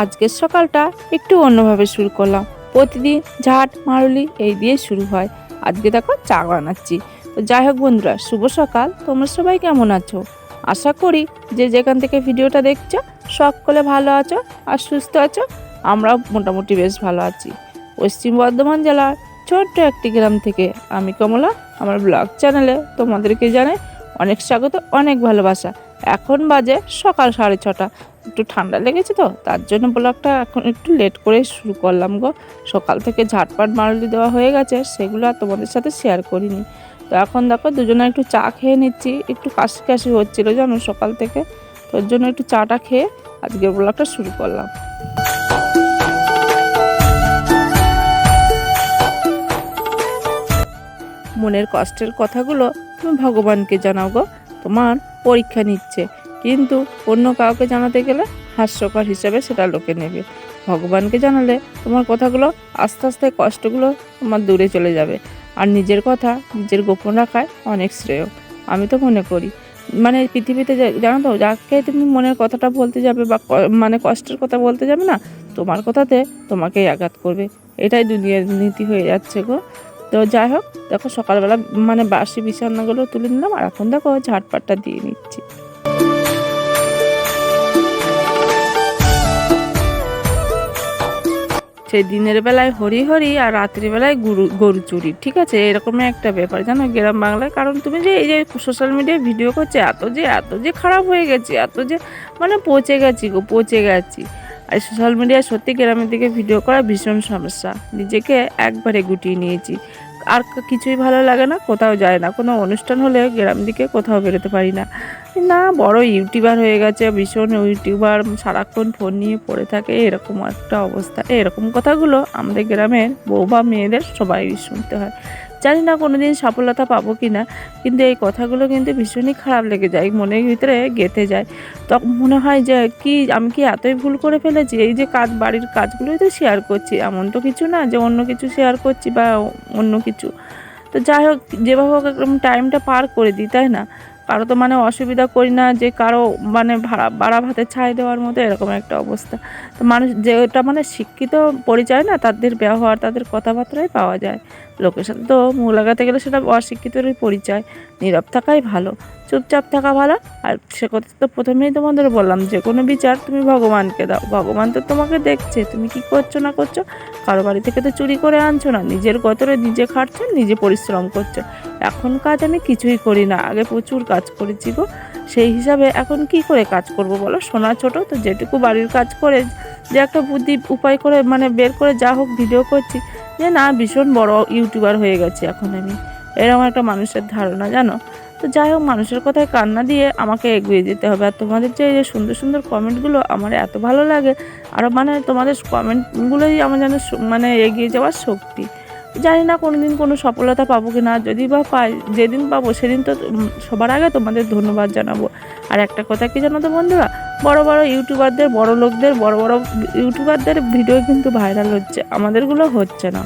আজকের সকালটা একটু অন্যভাবে শুরু করলাম। প্রতিদিন ঝাট, মারুলি এই দিয়ে শুরু হয়। আজকে দেখো চা বানাচ্ছি। তো যাই হোক বন্ধুরা, শুভ সকাল। তোমরা সবাই কেমন আছো? আশা করি যে যেখান থেকে ভিডিওটা দেখছ, সকলে ভালো আছো আর সুস্থ আছো। আমরাও মোটামুটি বেশ ভালো আছি। পশ্চিম বর্ধমান জেলার ছোট্ট একটি গ্রাম থেকে আমি কমলা। আমার ব্লগ চ্যানেলে তোমাদেরকে জানাই অনেক স্বাগত, অনেক ভালোবাসা। এখন বাজে সকাল সাড়ে ছটা। একটু ঠান্ডা লেগেছে তো, তার জন্য ব্লগটা এখন একটু লেট করে শুরু করলাম গো। সকাল থেকে ঝাটপাট মারলি দেওয়া হয়ে গেছে, সেগুলো আর তোমাদের সাথে শেয়ার করিনি। তো এখন দেখো দুজনে একটু চা খেয়ে নিচ্ছি, একটু কাশি কাশি হচ্ছিল জানো সকাল থেকে তোর জন্য একটু চাটা খেয়ে আজকের ব্লগটা শুরু করলাম। মনের কষ্টের কথাগুলো তুমি ভগবানকে জানাও গো, তোমার পরীক্ষা নিচ্ছে। কিন্তু অন্য কাউকে জানাতে গেলে হাস্যকর হিসেবে সেটা লোকে নেবে। ভগবানকে জানালে তোমার কথাগুলো আস্তে আস্তে কষ্টগুলো তোমার দূরে চলে যাবে। আর নিজের কথা নিজের গোপন রাখায় অনেক শ্রেয়। আমি তো মনে করি। মানে পৃথিবীতে জানো তো, যাকে তুমি মনের কথাটা বলতে যাবে বা মানে কষ্টের কথা বলতে যাবে না, তোমার কথাতে তোমাকেই আঘাত করবে। এটাই দুনিয়ার নীতি হয়ে যাচ্ছে গো। তো যাই হোক, দেখো সকালবেলা মানে বাসি বিছানাগুলো তুলে নিলাম আর এখন দেখো ঝাটপাটটা দিয়ে নিচ্ছি। সেই দিনের বেলায় হরি হরি আর রাত্রিবেলায় গরু গরু চুরি। ঠিক আছে? এরকমই একটা ব্যাপার। জানো, গ্রাম বাংলায় কারণ তুমি যে এই যে সোশ্যাল মিডিয়ায় ভিডিও করছে, এত যে এত যে খারাপ হয়ে গেছে, এত যে মানে পচে গেছি গো, পচে গেছি। আর সোশ্যাল মিডিয়ায় সত্যি গ্রামের দিকে ভিডিও করা ভীষণ সমস্যা। নিজেকে একবারে গুটিয়ে নিয়েছি। আর কিছুই ভালো লাগে না, কোথাও যায় না। কোনো অনুষ্ঠান হলে গ্রাম দিকে কোথাও বেরোতে পারি না। না, বড় ইউটিউবার হয়ে গেছে, ভীষণ ইউটিউবার, সারাক্ষণ ফোন নিয়ে পড়ে থাকে, এরকম একটা অবস্থা। এরকম কথাগুলো আমাদের গ্রামের বউ বা মেয়েদের সবাই শুনতে হয়। জানি না কোনো দিন সফলতা পাবো কি না কিন্তু এই কথাগুলো কিন্তু ভীষণই খারাপ লেগে যায়, মনের ভিতরে গেঁথে যায়। তখন মনে হয় যে কি, আমি কি এতই ভুল করে ফেলেছি? এই যে কাজ, বাড়ির কাজগুলোই তো শেয়ার করছি, এমন তো কিছু না যে অন্য কিছু শেয়ার করছি বা অন্য কিছু। তো যাই হোক, যেভাবে হোক এরকম টাইমটা পার করে দিই, তাই না? কারও তো মানে অসুবিধা করি না যে কারও মানে ভাড়া, বাড়া ভাতে ছাই দেওয়ার মতো এরকম একটা অবস্থা। তো মানুষ যেটা মানে শিক্ষিত পরিচয় না, তাদের ব্যবহার, তাদের কথাবার্তাই পাওয়া যায়। সাথে তো মুখ লাগাতে গেলে সেটা অশিক্ষিতরই পরিচয়। নীরব থাকাই ভালো, চুপচাপ থাকা ভালো। আর সে কথা তো প্রথমেই তোমাদের বললাম, যে কোনো বিচার তুমি ভগবানকে দাও। ভগবান তো তোমাকে দেখছে, তুমি কি করছ না করছ? কারও বাড়ি থেকে তো চুরি করে আনছো না, নিজের গতরে নিজে খাটছো, নিজে পরিশ্রম করছ। এখন কাজ আমি কিছুই করি না, আগে প্রচুর কাজ করেছি গো। সেই হিসাবে এখন কি করে কাজ করব বলো? সোনা ছোট, তো যেটুকু বাড়ির কাজ করে, যে একটা বুদ্ধি উপায় করে মানে বের করে যা হোক ভিডিও করছি। যে না, ভীষণ বড় ইউটিউবার হয়ে গেছে এখন আমি। এরকম একটা মানুষের ধারণা, জানো? তো যাই হোক, মানুষের কথায় কান্না দিয়ে আমাকে এগিয়ে যেতে হবে। আর তোমাদের যে এই যে সুন্দর সুন্দর কমেন্টগুলো আমার এত ভালো লাগে আরও মানে তোমাদের কমেন্টগুলোই আমার যেন মানে এগিয়ে যাওয়ার শক্তি। জানি না কোনো দিন কোনো সফলতা পাবো কি না। যদি বা পাই, যেদিন পাবো সেদিন তো সবার আগে তোমাদের ধন্যবাদ জানাব। আর একটা কথা কি জানো তো বন্ধুরা? বড় বড় ইউটিউবারদের, বড় লোকদের, বড় বড় ইউটিউবারদের ভিডিও কিন্তু ভাইরাল হচ্ছে। আমাদেরগুলো হচ্ছে না।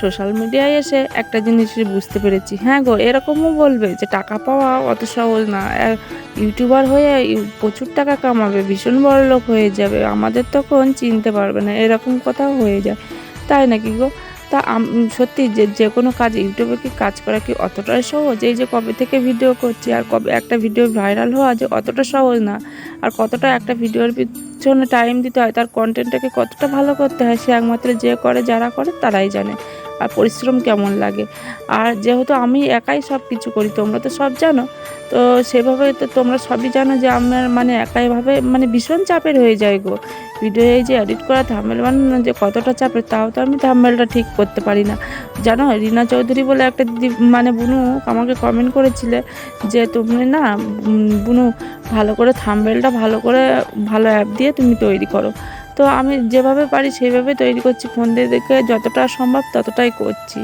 সোশ্যাল মিডিয়ায় এসে একটা জিনিস বুঝতে পেরেছি। হ্যাঁ গো, এরকমও বলবে যে টাকা পাওয়া অত সহজ না। ইউটিউবার হয়ে প্রচুর টাকা কামাবে, ভীষণ বড় লোক হয়ে যাবে। আমাদের তখন চিনতে পারবে না, এরকম কথাও হয়ে যায়। তাই নাকি গো? তা সত্যি যে যে কোনো কাজ ইউটিউবে কি কাজ করা কি অতটাই সহজ? এই যে কবে থেকে ভিডিও করছি আর কবে একটা ভিডিও ভাইরাল হওয়া যে অতটা সহজ না। আর কতটা একটা ভিডিওর পিছনে টাইম দিতে হয়, তার কন্টেন্টটাকে কতটা ভালো করতে হয় সে একমাত্র যে করে, যারা করে, তারাই জানে। আর পরিশ্রম কেমন লাগে? আর যেহেতু আমি একাই সব কিছু করি, তোমরা তো সব জানো, তো সেভাবে তো তোমরা সবই জানো যে আমার মানে একাইভাবে মানে ভীষণ চাপের হয়ে যায় গো। ভিডিও এই যে এডিট করা থাম্বেল বানানো যে কতটা চাপের, তাও তো আমি থাম্বেলটা ঠিক করতে পারি না। জানো, রিনা চৌধুরী বলে একটা দিদি মানে বুনু আমাকে কমেন্ট করেছিলে যে তুমি না বুনু, ভালো করে থাম্বেলটা ভালো করে, ভালো অ্যাপ দিয়ে তুমি তৈরি করো। তো আমি যেভাবে পারি সেইভাবে তৈরি করছি। ফোন দেখে যতটা সম্ভব ততটাই করছি।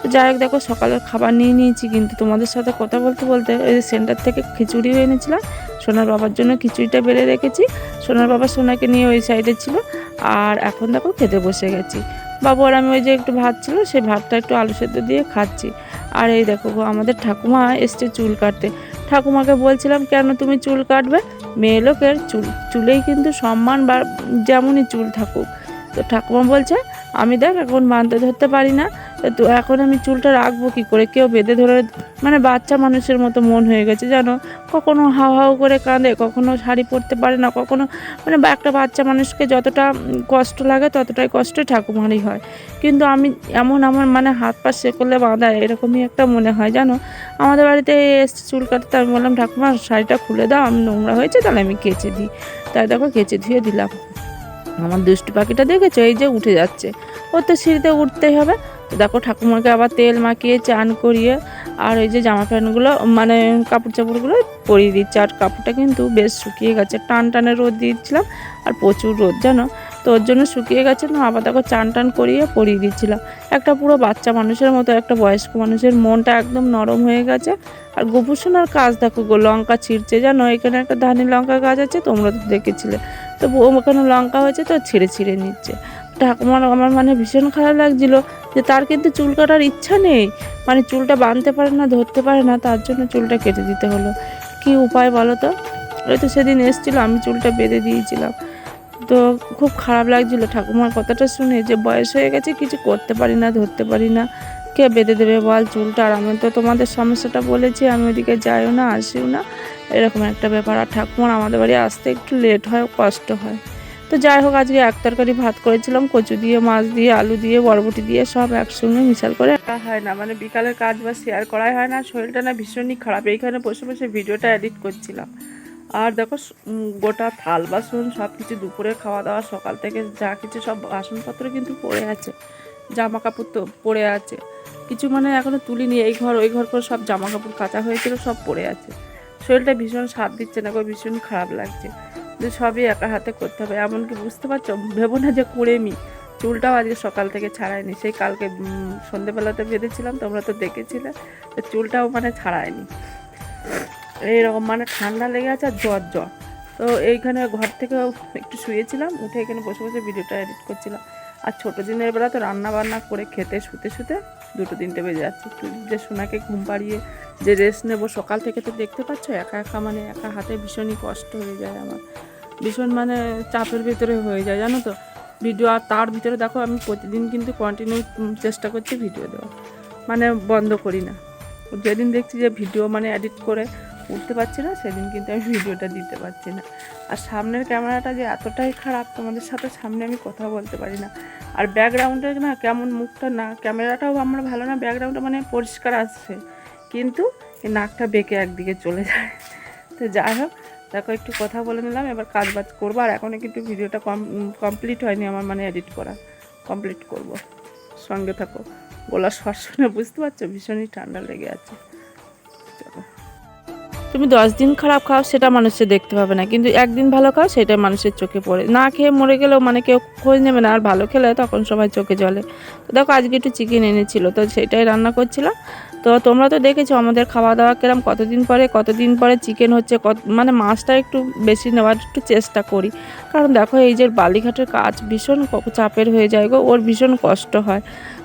তো যাই হোক, দেখো সকালের খাবার নিয়ে নিয়েছি, কিন্তু তোমাদের সাথে কথা বলতে বলতে ওই যে সেন্টার থেকে খিচুড়ি এনেছিলাম, সোনার বাবার জন্য খিচুড়িটা বেড়ে রেখেছি। সোনার বাবা সোনাকে নিয়ে ওই সাইডে ছিল, আর এখন দেখো খেতে বসে গেছি। বাবু আর আমি ওই যে একটু ভাত ছিল, সেই ভাতটা একটু আলু সেদ্ধ দিয়ে খাচ্ছি। আর এই দেখো আমাদের ঠাকুমা এসছে চুল কাটতে। ঠাকুমাকে বলছিলাম, কেন তুমি চুল কাটবে? মেয়ে লোকের চুল চুলেই কিন্তু সম্মান বা যেমনই চুল থাকুক। তো ঠাকুমা বলছে, আমি দেখ এখন বাঁধতে ধরতে পারি না, তো এখন আমি চুলটা রাখব কী করে? কেউ বেঁধে ধরে মানে বাচ্চা মানুষের মতো মন হয়ে গেছে, জানো? কখনো হাও হাও করে কাঁদে, কখনো শাড়ি পরতে পারে না, কখনো মানে একটা বাচ্চা মানুষকে যতটা কষ্ট লাগে ততটাই কষ্ট ঠাকুমারই হয়। কিন্তু আমি এমন আমার মানে হাত পা সেকলে বাঁধা, এরকমই একটা মনে হয়, জানো? আমাদের বাড়িতে এসছে চুল কাটতে, আমি বললাম, ঠাকুমা, শাড়িটা খুলে দাও, আমি নোংরা হয়েছে, তাহলে আমি কেচে দিই। তাই দেখো, কেচে ধুয়ে দিলাম। আমার দুষ্টু পাখিটা দেখেছ? এই যে উঠে যাচ্ছে। ওর তো সিঁড়িতে উঠতেই হবে। দেখো ঠাকুমাকে আবার তেল মাখিয়ে, চান করিয়ে, আর ওই যে জামা প্যান্টগুলো মানে কাপড় চাপড়গুলো পরিয়ে দিচ্ছে। আর কাপড়টা কিন্তু বেশ শুকিয়ে গেছে। টান টানে রোদ দিয়েছিলাম আর প্রচুর রোদ, জানো? তো ওর জন্য শুকিয়ে গেছে, না, আবার দেখো চান টান করিয়ে পরিয়ে দিচ্ছিলাম। একটা পুরো বাচ্চা মানুষের মতো, একটা বয়স্ক মানুষের মনটা একদম নরম হয়ে গেছে। আর গোপুসোনার কাজ দেখো গো, লঙ্কা ছিঁড়ছে, জানো? এখানে একটা ধানি লঙ্কা গাছ আছে, তোমরা তো দেখেছিলে। তো ও- ওখানে লঙ্কা হয়েছে তো ছিঁড়ে ছিঁড়ে নিচ্ছে। ঠাকুমার আমার মানে ভীষণ খারাপ লাগছিল যে তার কিন্তু চুল কাটার ইচ্ছা নেই। মানে চুলটা বাঁধতে পারে না, ধরতে পারে না, তার জন্য চুলটা কেটে দিতে হলো। কি উপায় বলো তো? ওই তো সেদিন এসেছিল, আমি চুলটা বেঁধে দিয়েছিলাম। তো খুব খারাপ লাগছিল ঠাকুমার কথাটা শুনে যে বয়স হয়ে গেছে, কিছু করতে পারি না, ধরতে পারি না। কে বেঁধে দেবে, বল চুলটা। আর আমি তো তোমাদের সমস্যাটা বলেছি, আমি ওদিকে যাইও না, আসিও না। এরকম একটা ব্যাপার। আর ঠাকুমার আমাদের বাড়ি আসতে একটু লেট হয়, কষ্ট হয়। তো যাই হোক, আজকে এক তরকারি ভাত করেছিলাম, কচু দিয়ে, মাছ দিয়ে, আলু দিয়ে, বরবটি দিয়ে, সব একসঙ্গে মিশাল করে হয় না। মানে বিকালের কাজ বা শেয়ার করাই হয় না, শরীরটা না ভীষণই খারাপ। এইখানে বসে বসে ভিডিওটা এডিট করছিলাম। আর দেখো গোটা থাল, বাসন সব কিছু দুপুরে খাওয়া দাওয়া সকাল থেকে যা কিছু সব বাসনপত্র কিন্তু পড়ে আছে। জামা কাপড় তো পড়ে আছে। কিছু মানে এখনও তুলিনি, এই ঘর, ওই ঘর করে সব জামা কাপড় কাচা হয়েছিল, সব পড়ে আছে। শরীরটা ভীষণ সাথ দিচ্ছে না ভীষণ খারাপ লাগছে। যে সবই একা হাতে করতে হবে, এমনকি বুঝতে পারছ? ভেবো না যে কুড়েমি। চুলটাও আজকে সকাল থেকে ছাড়ায়নি, সেই কালকে সন্ধেবেলাতে বেঁধেছিলাম, তোমরা তো দেখেছিলে, তো চুলটাও মানে ছাড়ায়নি। এইরকম মানে ঠান্ডা লেগে আছে আর জ্বর জ্বর। তো এইখানে ঘর থেকে একটু শুয়েছিলাম, উঠে এখানে বসে বসে ভিডিওটা এডিট করছিলাম। আর ছোটো দিনের বেলা তো রান্না বান্না করে খেতে, শুতে শুতে দুটো তিনটে বেজে যাচ্ছে। যে সোনাকে ঘুম পাড়িয়ে যে রেস্ট নেব, সকাল থেকে তো দেখতে পাচ্ছ একা একা মানে একা হাতে ভীষণই কষ্ট হয়ে যায় আমার। ভীষণ মানে চাপের ভিতরে হয়ে যায়, জানো তো? ভিডিও আর তার ভিতরে দেখো, আমি প্রতিদিন কিন্তু কন্টিনিউ চেষ্টা করছি ভিডিও দেওয়া মানে বন্ধ করি না। যেদিন দেখছি যে ভিডিও মানে এডিট করে উঠতে পারছি না, সেদিন কিন্তু আমি ভিডিওটা দিতে পারছি না। আর সামনের ক্যামেরাটা যে এতটাই খারাপ, তোমাদের সাথে সামনে আমি কথা বলতে পারি না। আর ব্যাকগ্রাউন্ডে না কেমন মুখটা না, ক্যামেরাটাও আমার ভালো না, ব্যাকগ্রাউন্ডটা মানে পরিষ্কার আসছে। কিন্তু এই নাকটা বেঁকে একদিকে চলে যায়। তো যাই হোক, দেখো একটু কথা বলে নিলাম, এবার কাজ বাজ করব। আর এখনও কিন্তু ভিডিওটা কম, কমপ্লিট হয়নি আমার মানে এডিট করা। কমপ্লিট করব। সঙ্গে থাকো। গলা শ্বাস শুনে বুঝতে পারছ? ভীষণই ঠান্ডা লেগে আছে। তুমি দশ দিন খারাপ খাও, সেটা মানুষের দেখতে পাবে না। কিন্তু একদিন ভালো খাও, সেটা মানুষের চোখে পড়ে। না খেয়ে মরে গেলেও মানে কেউ খোঁজ নেবে না, আর ভালো খেলে তখন সবাই চোখে জলে। তো দেখো, আজকে একটু চিকেন এনেছিল, তো সেটাই রান্না করছিলাম। তো তোমরা তো দেখেছ আমাদের খাওয়া দাওয়া কিরম, কতদিন পরে কতদিন পরে চিকেন হচ্ছে, কত মানে মাছটা একটু বেশি নেওয়ার একটু চেষ্টা করি। কারণ দেখো, এই যে বালিঘাটের কাজ ভীষণ চাপের হয়ে যায় গো, ওর ভীষণ কষ্ট হয়।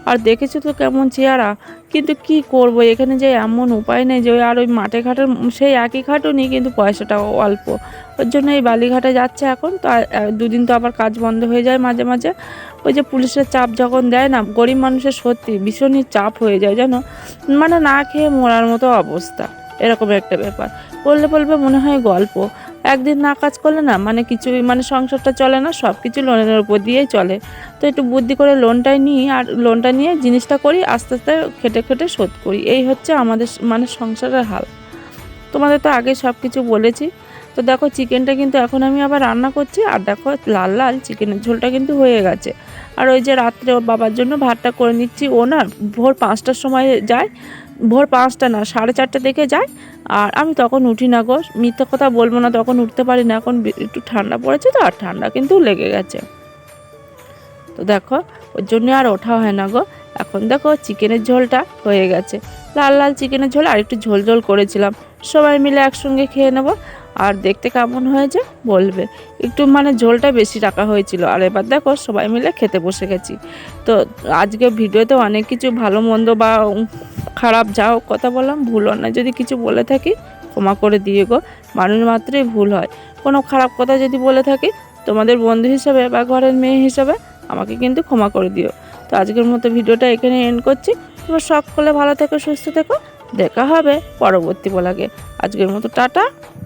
আর দেখেছ তো কেমন চেহারা? কিন্তু কি করব? এখানে যে এমন উপায় নেই যে আর ওই মাঠে ঘাটের সেই একই খাটুনি, কিন্তু পয়সাটাও অল্প। ওর জন্য এই বালিঘাটে যাচ্ছে এখন, তো দুদিন তো আবার কাজ বন্ধ হয়ে যায় মাঝে মাঝে। ওই যে পুলিশের চাপ যখন দেয় না, গরিব মানুষের সত্যি ভীষণই চাপ হয়ে যায়, জানো? মানে না খেয়ে মরার মতো অবস্থা। এরকম একটা ব্যাপার। বললে বলবে মনে হয় গল্প। একদিন না কাজ করলে না মানে কিছুই মানে সংসারটা চলে না সব কিছু লোনের উপর দিয়েই চলে। তো একটু বুদ্ধি করে লোনটাই নিই আর লোনটা নিয়ে জিনিসটা করি, আস্তে আস্তে খেটে খেটে শোধ করি। এই হচ্ছে আমাদের মানে সংসারের হাল। তোমাদের তো আগে সব কিছু বলেছি। তো দেখো চিকেনটা কিন্তু এখন আমি আবার রান্না করছি, আর দেখো লাল লাল চিকেনের ঝোলটা কিন্তু হয়ে গেছে। আর ওই যে রাত্রে বাবার জন্য ভাতটা করে নিচ্ছি, ও না ভোর পাঁচটার সময় যায় ভোর পাঁচটা না, সাড়ে চারটা থেকে যায়। আর আমি তখন উঠি না গো, মিথ্যে কথা বলব না, তখন উঠতে পারি না। এখন একটু ঠান্ডা পড়েছে তো, আর ঠান্ডা কিন্তু লেগে গেছে। তো দেখো, ওর জন্য আর ওঠা হয় না গো। এখন দেখো চিকেনের ঝোলটা হয়ে গেছে। লাল লাল চিকেনের ঝোল আর একটু ঝোল ঝোল করেছিলাম। সবাই মিলে একসঙ্গে খেয়ে নেব। আর দেখতে কেমন হয়েছে বলবে। একটু মানে ঝোলটা বেশি রাখা হয়েছিল। আর এবার দেখো সবাই মিলে খেতে বসে গেছি। তো আজকে ভিডিওতে অনেক কিছু ভালো, মন্দ বা খারাপ যাও কথা বললাম, ভুল না যদি কিছু বলে থাকি, ক্ষমা করে দিয়ে গো। মানুষ মাত্রই ভুল হয়। কোনো খারাপ কথা যদি বলে থাকি, তোমাদের বন্ধু হিসাবে বা ঘরের মেয়ে হিসাবে আমাকে কিন্তু ক্ষমা করে দিও। তো আজকের মতো ভিডিওটা এখানে এন্ড করছি। তোমার সকলে ভালো থেকো সুস্থ থেকো। দেখা হবে পরবর্তী বলাগে। আজকের মতো টাটা।